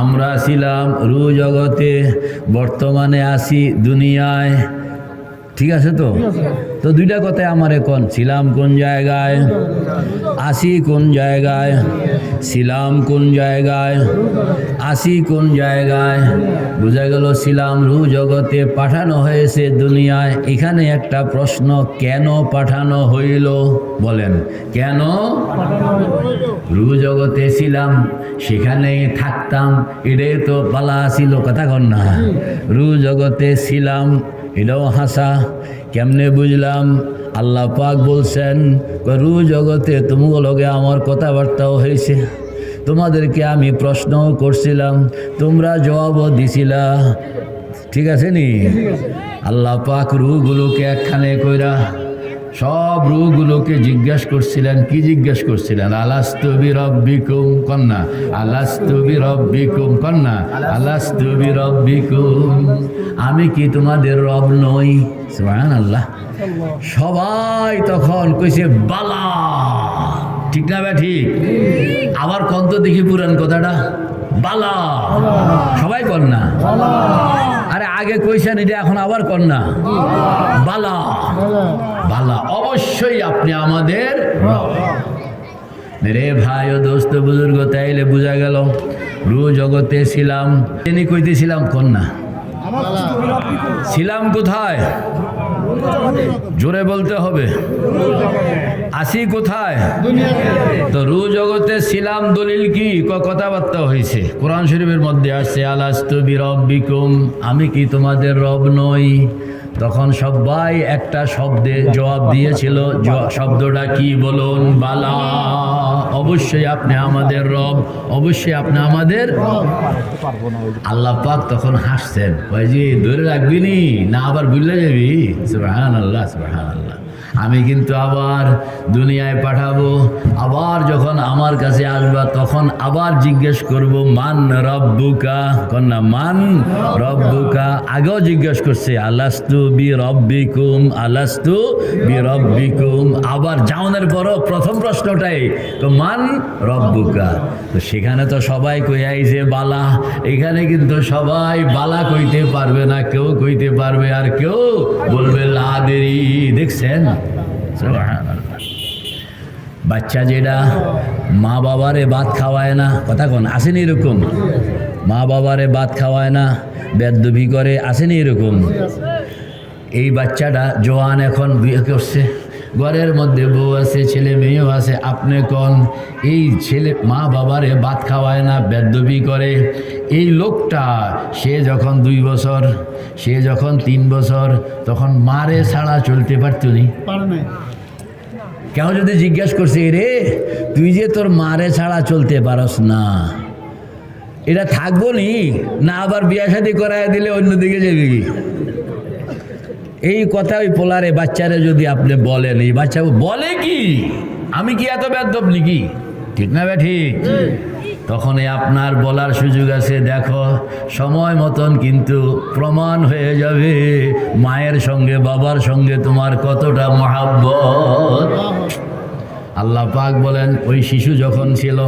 আমরা ছিলাম রু জগতে বর্তমানে আসি দুনিয়ায়। ঠিক আছে তো? তো দুইটা কথায় আমার এখন ছিলাম কোন জায়গায়? আসি কোন জায়গায়? ছিলাম কোন জায়গায়? আসি কোন জায়গায়? বোঝা গেল ছিলাম রু জগতে পাঠানো হয়েছে দুনিয়ায়। এখানে একটা প্রশ্ন কেন পাঠানো হইল? বলেন কেন? রু জগতে ছিলাম সেখানেই থাকতাম এটাই তো পালা ছিল কথা কন না। রু জগতে ছিলাম এটাও হাসা। কেমনে বুঝলাম? আল্লাহ পাক বলছেন রু জগতে তুমগুলোকে আমার কথাবার্তাও হয়েছে। তোমাদেরকে আমি প্রশ্নও করছিলাম, তোমরা জবাবও দিছিলা। ঠিক আছে নি? আল্লাহ পাক রুগুলোকে একখানে কইরা সব রুগুলোকে জিজ্ঞেস করছিলেন, কি জিজ্ঞেস করছিলেন? আলাস্তবি রব্বিকুম কন্যা। আলাস্তবি রব্বিকুম কন্যা। আলাস্তবি রব্বিকুম আমি কি তোমাদের রব নই? সুবহান আল্লাহ সবাই তখন কইছে, বালা। ঠিক না ভাই ঠিক? আবার কন্ত দেখি পুরান কথাটা। বালা। সবাই কন্যা? আগে কইছেন এটা এখন আবার কর না। বালা। বালা। অবশ্যই আপনি আমাদের রে ভাই ও দোস্ত বুজুর্গ তাইলে বোঝা গেল রু জগতে ছিলাম। তিনি কইতেছিলাম কন্যা ছিলাম কোথায়? জোরে বলতে হবে। আসি কোথায়? তো রু জগতে ছিলাম দলিল কি? কথাবার্তা হয়েছে কোরআন শরীফের মধ্যে আসছে, আলাস্তু বিরব্বিকুম আমি কি তোমাদের রব নই? তখন সবাই একটা শব্দে জবাব দিয়েছিল শব্দটা কি বলুন? বালা। অবশ্যই আপনি আমাদের রব, অবশ্যই আপনি আমাদের আল্লাহ পাক তখন হাসছেন। ধরে রাখবিনি না? আবার বুঝলে যাবি? সুবহান আল্লাহ আল্লাহ আমি কিন্তু আবার দুনিয়ায় পাঠাবো। আবার যখন আমার কাছে আসবা, তখন আবার জিজ্ঞেস করব, মান রব্বুকা? কন্যা মান রব্বুকা? আগেও জিজ্ঞেস করছে, আলাস্তু বি রব্বিকুম? আলাস্তু বি রব্বিকুম? আবার যাওনের পরও প্রথম প্রশ্নটাই, তো মান রব্বুকা? তো সেখানে তো সবাই কইয়াই যে বালা। এখানে কিন্তু সবাই বালা কইতে পারবে না, কেউ কইতে পারবে আর কেউ বলবে লাদেরি দেখছেন। বাচ্চা যেটা মা বাবারে ভাত খাওয়ায় না, কথা কোন? আসেনি এরকম? মা বাবারে ভাত খাওয়ায় না, বেদবি করে, আসেনি এরকম? এই বাচ্চাটা জোয়ান এখন বিয়ে করছে। ঘরের মধ্যে বউ আছে ছেলে মেয়েও আছে আপনি কন? এই ছেলে মা বাবারে ভাত খাওয়ায় না বেদবি করে। এই লোকটা সে যখন দুই বছর সে যখন তিন বছর তখন মারে ছাড়া চলতে পারতো নি। কেউ যদি জিজ্ঞেস করছে রে তুই যে তোর মারে ছাড়া চলতে পারস না এটা থাকব নি? না আবার বিয়া শাদি করায় দিলে অন্যদিকে যাবি কি? এই কথা ওই পোলারে বাচ্চারে যদি আপনি বলেন, এই বাচ্চা বলে কি? আমি কি এত ব্যর্থব নাকি? ঠিক না ব্যা ঠিক? তখন আপনার বলার সুযোগ আছে, দেখো, সময় মতন কিন্তু প্রমাণ হয়ে যাবে, মায়ের সঙ্গে, বাবার সঙ্গে তোমার কতটা মহাব্বত। আল্লাহ পাক বলেন ওই শিশু যখন ছিল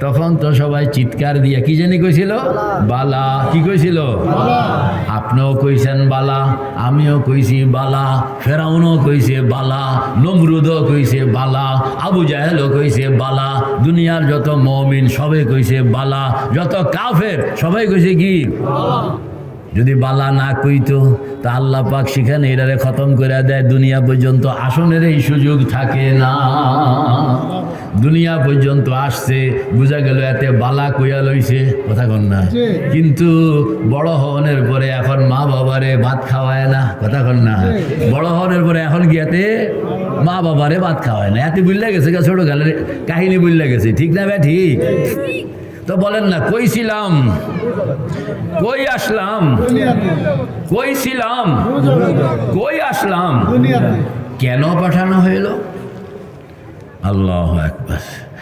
তখন তো সবাই চিৎকার দিয়ে কি জানি কইছিল? বালা। কি কইছিল? আপনিও কইছেন বালা আমিও কইছি বালা ফেরাউনও কইছে বালা নমরুদও কইছে বালা আবু জাহেলও কইছে বালা দুনিয়ার যত মমিন সবে কইছে বালা যত কাফের সবাই কইছে কি? যদি বালা না কইতো তা আল্লাহ পাক সেখানে এটারে খতম করে দেয়। দুনিয়া পর্যন্ত আসনের এই সুযোগ থাকে না। দুনিয়া পর্যন্ত আসছে বোঝা গেল এতে বালা কইয়া লইছে। কথা কন না? কিন্তু বড় হওয়ার পরে এখন মা বাবারে ভাত খাওয়ায় না। কথা কন না? বড় হওয়ার পরে এখন গিয়াতে মা বাবারে ভাত খাওয়ায় না? এতে বুঝলে গেছে গা ছোট গালের কাহিনী বুঝলে গেছে। ঠিক না ভাই ঠিক? তো বলেন না, কই ছিলাম? কই আসলাম? কই ছিলাম? কই আসলাম? কেন পাঠানো হইল? আল্লাহ একবার